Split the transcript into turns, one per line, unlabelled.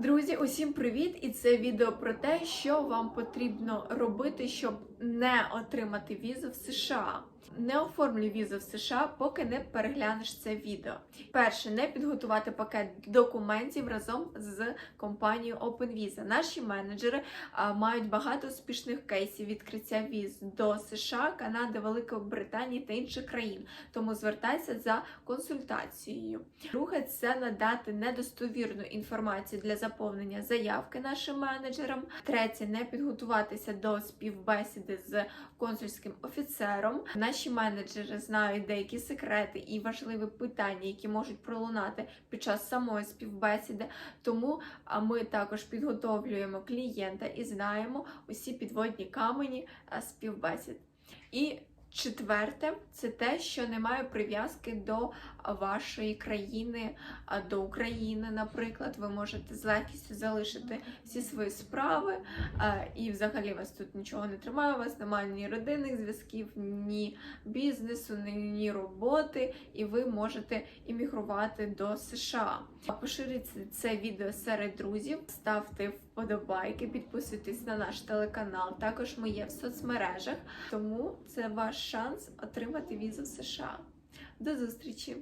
Друзі, усім привіт! І це відео про те, що вам потрібно робити, щоб не отримати візу в США. Не оформлюй візу в США, поки не переглянеш це відео. Перше, не підготувати пакет документів разом з компанією OpenVisa. Наші менеджери а, мають багато успішних кейсів відкриття віз до США, Канади, Великої Британії та інших країн. Тому звертайся за консультацією. Друге, це надати недостовірну інформацію для заповнення заявки нашим менеджерам. Третє, не підготуватися до співбесіди з консульським офіцером. Наші менеджери знають деякі секрети і важливі питання, які можуть пролунати під час самої співбесіди. Тому ми також підготовлюємо клієнта і знаємо усі підводні камені співбесід. І Четверте, це те, що немає прив'язки до вашої країни, до України, наприклад, ви можете з легкістю залишити всі свої справи, і взагалі вас тут нічого не тримає, у вас немає ні родинних зв'язків, ні бізнесу, ні, роботи, і ви можете іммігрувати до США. Поширіть це відео серед друзів, ставте вподобайки, підписуйтесь на наш телеканал. Також ми є в соцмережах, тому це ваш шанс отримати візу в США. До зустрічі!